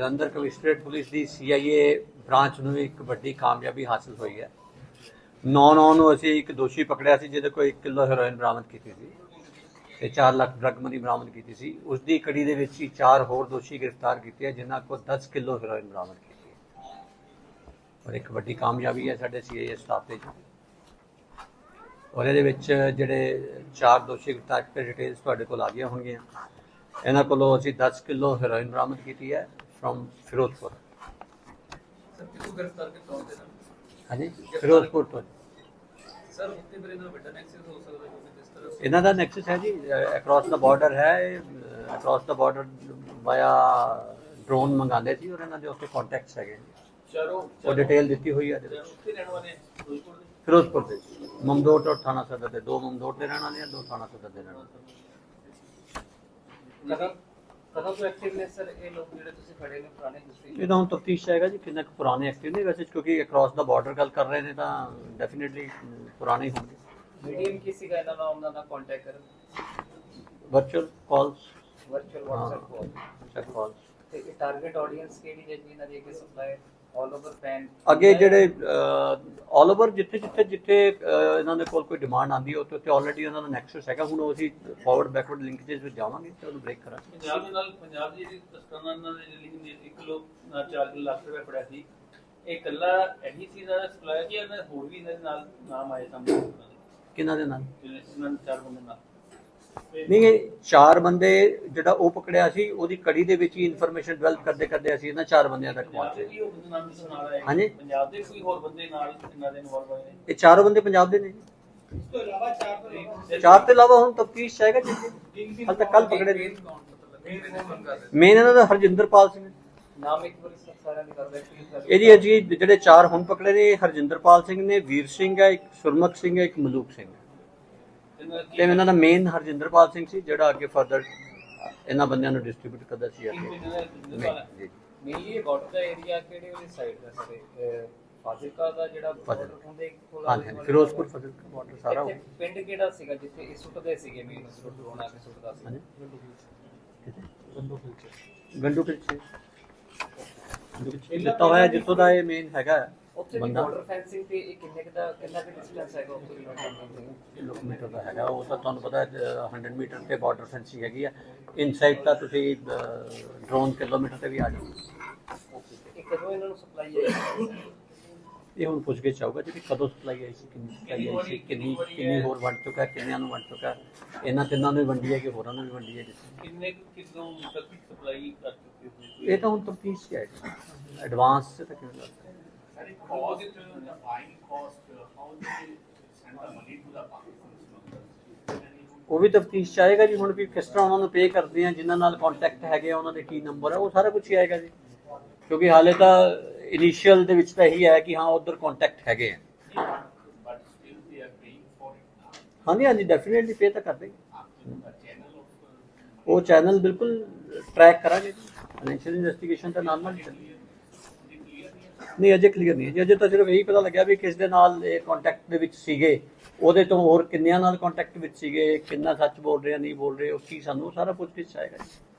Jalandhar commissionerate police ਦੀ CIA branch ਨੂੰ ਇੱਕ ਵੱਡੀ ਕਾਮਯਾਬੀ ਹਾਸਲ ਹੋਈ ਹੈ। 9-9 ਨੂੰ ਅਸੀਂ ਇੱਕ ਦੋਸ਼ੀ ਪਕੜਿਆ ਸੀ, ਜਿਹਦੇ ਕੋਲ 1 ਕਿਲੋ ਹੈਰੋਇਨ ਬਰਾਮਦ ਕੀਤੀ ਸੀ ਤੇ 4 ਲੱਖ ਡਰਗ ਮਨੀ ਬਰਾਮਦ ਕੀਤੀ ਸੀ। ਉਸ ਦੀ ਕੜੀ ਦੇ ਵਿੱਚ ਹੀ ਚਾਰ ਹੋਰ ਦੋਸ਼ੀ ਗ੍ਰਿਫਤਾਰ ਕੀਤੇ ਹੈ ਜਿਨ੍ਹਾਂ ਕੋਲ 10 ਕਿਲੋ ਹੈਰੋਇਨ ਬਰਾਮਦ ਕੀਤੀ ਹੈ। ਔਰ ਇੱਕ ਵੱਡੀ ਕਾਮਯਾਬੀ ਹੈ ਸਾਡੇ CIA ਸਟਾਫ ਦੇ ਜੀ। ਔਰ ਇਹਦੇ ਵਿੱਚ ਜਿਹੜੇ ਚਾਰ ਦੋਸ਼ੀ ਗ੍ਰਿਫਤਾਰ ਕੀਤੇ, ਡਿਟੇਲਸ ਤੁਹਾਡੇ ਕੋਲ ਆ ਗਈਆਂ ਹੋਣਗੀਆਂ। ਇਹਨਾਂ ਕੋਲੋਂ ਅਸੀਂ 10 ਕਿਲੋ ਹੈਰੋਇਨ ਬਰਾਮਦ ਕੀਤੀ ਹੈ। ਉਹਦੇ ਨਾਲ ਹਾਂਜੀ ਫਿਰੋਜ਼ਪੁਰ ਤੋਂ ਸਰ ਉੱਤੇ ਮੇਰੇ ਨਾਲ ਵੱਡਾ ਨੈਕਸਸ ਹੋ ਸਕਦਾ ਕਿਉਂਕਿ ਜਿਸ ਤਰ੍ਹਾਂ ਇਹਨਾਂ ਦਾ ਨੈਕਸਸ ਹੈ ਜੀ ਅਕ੍ਰੋਸ ਦਾ ਬਾਰਡਰ ਹੈ across the border via drone ਮੰਗਾਉਂਦੇ ਸੀ ਔਰ ਇਹਨਾਂ ਦੇ ਉੱਤੇ ਕੰਟੈਕਟਸ ਹੈਗੇ ਚਾਰੋਂ ਉਹ ਡਿਟੇਲ ਦਿੱਤੀ ਹੋਈ ਹੈ ਇਹਦੇ ਵਿੱਚ ਉੱਥੇ ਰਹਿਣ ਵਾਲੇ ਫਿਰੋਜ਼ਪੁਰ ਦੇ ਫਿਰੋਜ਼ਪੁਰ ਦੇ ਮਮਦੋਟ ਔਰ ਥਾਣਾ ਸਦਰ ਦੇ ਦੋ ਮਮਦੋਟ ਦੇ ਰਹਿਣ ਵਾਲੇ ਆ ਦੋ ਥਾਣਾ ਸਦਰ ਦੇ ਰਹਿਣ ਵਾਲੇ ਕਦੋਂ ਤੋਂ ਐਕਟਿਵ ਨੇ ਸਰ ਇਹ ਲੋਕ ਜਿਹੜੇ ਤੁਸੀਂ ਖੜੇ ਨੇ ਪੁਰਾਣੇ ਹਿਸਟਰੀ ਇਹਦਾ ਹੁਣ ਤਫਤੀਸ਼ ਆਏਗਾ ਜੀ ਕਿੰਨਾ ਕੁ ਪੁਰਾਣੇ ਐਕਟਿਵ ਨੇ ਵੈਸੇ ਕਿਉਂਕਿ ਅਕ੍ਰੋਸ ਦਾ ਬਾਰਡਰ ਗੱਲ ਕਰ ਰਹੇ ਨੇ ਤਾਂ ਡੈਫੀਨਿਟਲੀ ਪੁਰਾਣੇ ਹੋਣਗੇ। ਮੀਡੀਅਮ ਕਿਸੇ ਦਾ ਇਹਨਾਂ ਨਾਲ ਉਹਨਾਂ ਦਾ ਕੰਟੈਕਟ ਕਰਨ? Virtual calls virtual WhatsApp call calls ਤੇ ਇਹ ਟਾਰਗੇਟ ਆਡੀਅנס ਕਿਹੜੀ ਹੈ ਜੀ ਇਹਨਾਂ ਦੀ ਅੱਗੇ ਸਪਲਾਈ ਆਲ ਓਵਰ ਪੈਨ ਅੱਗੇ ਜਿਹੜੇ ਆਲ ਓਵਰ ਜਿੱਥੇ ਜਿੱਥੇ ਜਿੱਥੇ ਇਹਨਾਂ ਦੇ ਕੋਲ ਕੋਈ ਡਿਮਾਂਡ ਆਂਦੀ ਹੈ ਉੱਥੇ ਉੱਥੇ ਆਲਰੇਡੀ ਉਹਨਾਂ ਦਾ ਨੈਕਸਸ ਹੈਗਾ। ਹੁਣ ਉਹ ਅਸੀਂ ਫਾਰਵਰਡ ਬੈਕਵਰਡ ਲਿੰਕੇजेस ਵਿੱਚ ਜਾਵਾਂਗੇ ਤੇ ਉਹਨੂੰ ਬ੍ਰੇਕ ਕਰਾਂਗੇ। ਪੰਜਾਬ ਦੇ ਨਾਲ ਪੰਜਾਬ ਦੀ ਜਿਹੜੀ ਤਸਕਰਾਂ ਨਾਲ ਲਿੰਕ ਨੇ 1 ਕਿਲੋ 4 ਲੱਖ ਰੁਪਏ ਫੜਿਆ ਸੀ। ਇਹ ਇਕੱਲਾ ਇਹੀ ਚੀਜ਼ ਦਾ ਸਪਲਾਈ ਕੀ ਇਹਨਾਂ ਹੋਰ ਵੀ ਇਹਨਾਂ ਦੇ ਨਾਲ ਨਾਮ ਆਏ ਸਾਹਮਣੇ? ਕਿਹਨਾਂ ਦੇ ਨਾਲ? ਜਿਹਨੇ ਇਹਨਾਂ ਚਾਰ ਬੰਦੇ ਨਾਲ। ਨਹੀਂ ਇਹ ਚਾਰ ਬੰਦੇ ਜਿਹੜਾ ਉਹ ਪਕੜਿਆ ਸੀ ਉਹਦੀ ਕੜੀ ਦੇ ਵਿੱਚ ਹੀ ਇਨਫੋਰਮੇਸ਼ਨ ਡਿਵੈਲਪ ਕਰਦੇ ਕਰਦੇ ਅਸੀਂ ਇਹਨਾਂ ਚਾਰ ਬੰਦਿਆਂ ਤੱਕ ਪਹੁੰਚੇ ਹਾਂਜੀ। ਪੰਜਾਬ ਦੇ ਕੋਈ ਹੋਰ ਬੰਦੇ ਨਾਲ ਇਹਨਾਂ ਦੇ ਇਨਵੋਲਵ ਹੋਏ ਨੇ? ਇਹ ਚਾਰੋਂ ਬੰਦੇ ਪੰਜਾਬ ਦੇ ਨੇ। ਇਸ ਤੋਂ ਇਲਾਵਾ ਚਾਰ ਤੋਂ ਚਾਰ ਤੋਂ ਇਲਾਵਾ ਹੁਣ ਤਫਤੀਸ਼ ਚਾਹੇਗਾ ਜੀ। ਹਾਲ ਤੱਕ ਕੱਲ ਪਕੜੇ ਨੇ। ਮੇਨ ਇਹਨਾਂ ਦਾ ਹਰਜਿੰਦਰਪਾਲ ਸਿੰਘ। ਨਾਮ ਇੱਕ ਵਾਰੀ ਸਰ ਸਾਰਿਆਂ ਦੇ ਕਰ ਰਹੇ ਪਲੀਜ਼ ਇਹਦੀ ਅਜੀ ਜਿਹੜੇ ਚਾਰ ਹੁਣ ਪਕੜੇ ਨੇ ਇਹ ਹਰਜਿੰਦਰਪਾਲ ਸਿੰਘ ਨੇ ਵੀਰ ਸਿੰਘ ਹੈ ਇੱਕ ਸੁਰਮਖ ਸਿੰਘ ਹੈ ਇੱਕ ਮਲੂਕ ਸਿੰਘ ਹੈ। ਤੇ ਇਹਨਾਂ ਦਾ ਮੇਨ ਹਰਜਿੰਦਰਪਾਲ ਸਿੰਘ ਸੀ ਜਿਹੜਾ ਅੱਗੇ ਫਰਦਰ ਇਹਨਾਂ ਬੰਦਿਆਂ ਨੂੰ ਡਿਸਟ੍ਰੀਬਿਊਟ ਕਰਦਾ ਸੀ ਅੱਗੇ ਜੀ। ਮੇਨਲੀ ਇਹ ਬਾਰਡਰ ਦਾ ਏਰੀਆ ਕਿਹੜੇ ਵਾਲੀ ਸਾਈਡ ਦਾ ਸਰ? ਫਾਜ਼ਿਲਕਾ ਦਾ ਜਿਹੜਾ ਫਾਜ਼ਿਲਕਾ। border ਹੁੰਦੇ ਕੋਲ ਹਾਂਜੀ ਫਿਰੋਜ਼ਪੁਰ ਫਜ਼ਲ ਬਾਰਡਰ ਸਾਰਾ ਉਹ। ਪਿੰਡ ਕਿਹੜਾ ਸੀਗਾ ਜਿੱਥੇ ਇਹ ਸੁੱਟਦੇ ਸੀਗੇ ਮੇਨ ਸੁੱਟ ਹੋਣਾ ਕੇ ਸੁੱਟਦਾ ਸੀ। ਹਾਂਜੀ। ਗੰਡੂ ਪਿੱਛੇ ਗੰਡੂ ਪਿੱਛੇ ਦਿੱਤਾ ਹੋਇਆ ਜਿੱਥੋਂ ਦਾ ਇਹ ਮੇਨ ਹੈਗਾ। ਉੱਥੇ ਵੀ ਬੰਦਾ? ਬਾਰਡਰ ਫੈਂਸਿੰਗ ਤੇ ਇਹ ਕਿੰਨੇ ਕੁ ਦਾ ਕਿੰਨਾ ਕੁ ਡਿਸਟੈਂਸ ਹੈਗਾ ਉੱਥੇ ਕਿਲੋਮੀਟਰ ਕਿਲੋਮੀਟਰ ਦਾ ਹੈਗਾ ਉਹ ਤਾਂ ਤੁਹਾਨੂੰ ਪਤਾ ਹੈ 100 ਮੀਟਰ ਤੇ ਬਾਰਡਰ ਫੈਂਸਿੰਗ ਹੈਗੀ ਆ। ਇਨਸਾਈਡ ਤਾਂ ਤੁਸੀਂ ਡਰੋਨ ਕਿਲੋਮੀਟਰ ਤੇ ਵੀ ਆ ਜਾਓ। ਇਹ ਕਦੋਂ ਇਹਨਾਂ ਨੂੰ ਸਪਲਾਈ ਹੈ ਇਹ ਹੁਣ ਪੁੱਛ ਕੇ ਚਾਹੂਗਾ ਜੀ ਕਿ ਕਦੋਂ ਸਪਲਾਈ ਆਈ ਸੀ ਕਿੰਨੀ ਸਪਲਾਈ ਆਈ ਸੀ ਕਿੰਨੀ ਕਿੰਨੀ ਹੋਰ ਵੰਡ ਚੁੱਕਾ ਹੈ, ਕਿੰਨਿਆਂ ਨੂੰ ਵੰਡ ਚੁੱਕਾ। ਹੈ। ਇਹਨਾਂ ਤਿੰਨਾਂ ਨੂੰ ਹੀ ਵੰਡੀ ਹੈ ਕਿ ਹੋਰਾਂ ਨੂੰ ਵੀ ਵੰਡੀ ਹੈ ਜਿਸ ਕਿੰਨੇ ਕੁ ਕਿਲੋ ਤੱਕ ਸਪਲਾਈ ਕਰ ਚੁੱਕੇ ਹੋ ਇਹ ਤਾਂ ਹੁਣ ਤਫਤੀਸ਼ ਹੈ ਐਡਵਾਂਸ ਤੇ ਤਾਂ ਕਿਵੇਂ ਦੱਸ ਸਕਦੇ? Sir, it cost, uh, the buying cost, uh, how do they send the money to the Pakistan smugglers? Any ਉਹ ਵੀ ਤਫਤੀਸ਼ ਚਾਹੇਗਾ ਜੀ ਹੁਣ ਵੀ ਕਿਸ ਤਰ੍ਹਾਂ ਉਹਨਾਂ ਨੂੰ ਪੇ ਕਰਦੇ ਆ ਜਿਨ੍ਹਾਂ ਨਾਲ ਕੰਟੈਕਟ ਹੈਗੇ ਆ ਉਹਨਾਂ ਦੇ ਕੀ ਨੰਬਰ ਆ ਉਹ ਸਾਰਾ ਕੁਝ ਹੀ ਆਏਗਾ ਜੀ। ਕਿਉਂਕਿ ਹਾਲੇ ਤਾਂ ਇਨੀਸ਼ੀਅਲ ਦੇ ਵਿੱਚ ਤਾਂ ਇਹੀ ਹੈ ਕਿ ਹਾਂ ਉਧਰ ਕੰਟੈਕਟ ਹੈਗੇ ਆ. ਹਾਂਜੀ ਹਾਂਜੀ ਡੈਫੀਨਿਟਲੀ ਪੇ ਤਾਂ ਕਰਦੇ uh, ਉਹ ਚੈਨਲ ਬਿਲਕੁਲ ਟਰੈਕ ਕਰਾਂਗੇ ਜੀ। ਫਾਈਨੈਂਸ਼ੀਅਲ ਇਨਵੈਸਟੀਗੇਸ਼ਨ ਤਾਂ ਨਾਲ ਨਾਲ ਹੀ ਚੱਲੇਗੀ। ਨਹੀਂ, ਅਜੇ ਕਲੀਅਰ ਨਹੀਂ। ਜੀ ਅਜੇ ਤਾਂ ਸਿਰਫ ਇਹੀ ਪਤਾ ਲੱਗਿਆ ਵੀ ਕਿਸ ਦੇ ਨਾਲ ਇਹ ਕੰਟੈਕਟ ਦੇ ਵਿੱਚ ਸੀਗੇ। ਉਹਦੇ ਤੋਂ ਹੋਰ ਕਿੰਨਿਆਂ ਨਾਲ ਕੰਟੈਕਟ ਵਿੱਚ ਸੀਗੇ, ਕਿੰਨਾ ਸੱਚ ਬੋਲ ਰਹੇ ਆ ਨਹੀਂ ਬੋਲ ਰਹੇ, ਉਹ ਕੀ ਸਾਨੂੰ ਸਾਰਾ ਪੁੱਛ ਕੇ ਚਾਹੇਗਾ ਜੀ